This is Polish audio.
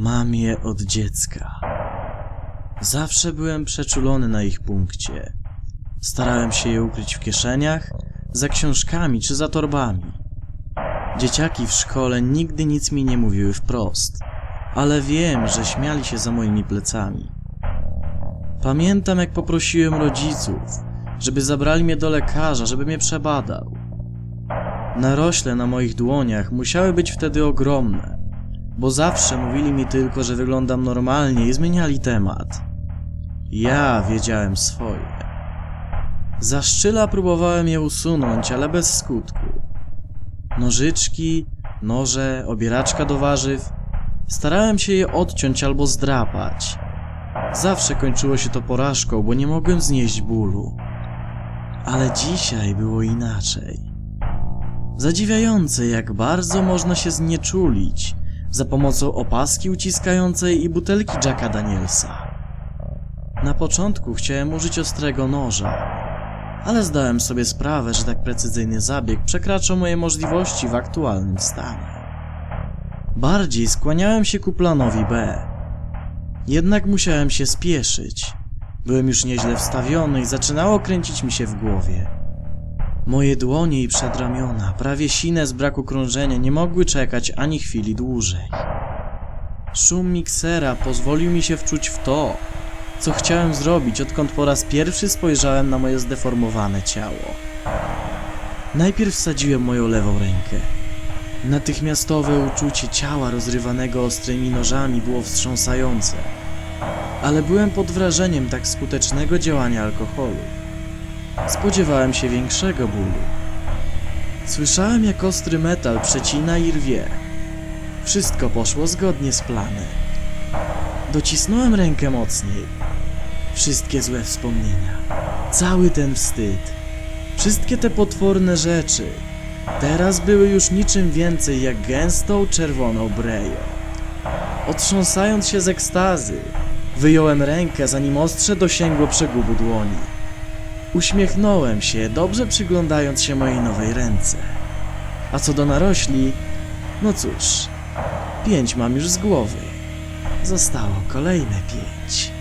Mam je od dziecka. Zawsze byłem przeczulony na ich punkcie. Starałem się je ukryć w kieszeniach, za książkami czy za torbami. Dzieciaki w szkole nigdy nic mi nie mówiły wprost, ale wiem, że śmiali się za moimi plecami. Pamiętam, jak poprosiłem rodziców, żeby zabrali mnie do lekarza, żeby mnie przebadał. Narośle na moich dłoniach musiały być wtedy ogromne, bo zawsze mówili mi tylko, że wyglądam normalnie i zmieniali temat. Ja wiedziałem swoje. Za szczyla próbowałem je usunąć, ale bez skutku. Nożyczki, noże, obieraczka do warzyw. Starałem się je odciąć albo zdrapać. Zawsze kończyło się to porażką, bo nie mogłem znieść bólu. Ale dzisiaj było inaczej. Zadziwiające, jak bardzo można się znieczulić za pomocą opaski uciskającej i butelki Jacka Danielsa. Na początku chciałem użyć ostrego noża, ale zdałem sobie sprawę, że tak precyzyjny zabieg przekracza moje możliwości w aktualnym stanie. Bardziej skłaniałem się ku planowi B. Jednak musiałem się spieszyć. Byłem już nieźle wstawiony i zaczynało kręcić mi się w głowie. Moje dłonie i przedramiona, prawie sine z braku krążenia, nie mogły czekać ani chwili dłużej. Szum miksera pozwolił mi się wczuć w to, co chciałem zrobić, odkąd po raz pierwszy spojrzałem na moje zdeformowane ciało. Najpierw wsadziłem moją lewą rękę. Natychmiastowe uczucie ciała rozrywanego ostrymi nożami było wstrząsające, ale byłem pod wrażeniem tak skutecznego działania alkoholu. Spodziewałem się większego bólu. Słyszałem, jak ostry metal przecina i rwie. Wszystko poszło zgodnie z planem. Docisnąłem rękę mocniej. Wszystkie złe wspomnienia, cały ten wstyd, wszystkie te potworne rzeczy, teraz były już niczym więcej jak gęstą czerwoną breją. Otrząsając się z ekstazy, wyjąłem rękę, zanim ostrze dosięgło przegubu dłoni. Uśmiechnąłem się, dobrze przyglądając się mojej nowej ręce. A co do narośli, no cóż, pięć mam już z głowy. Zostało kolejne pięć.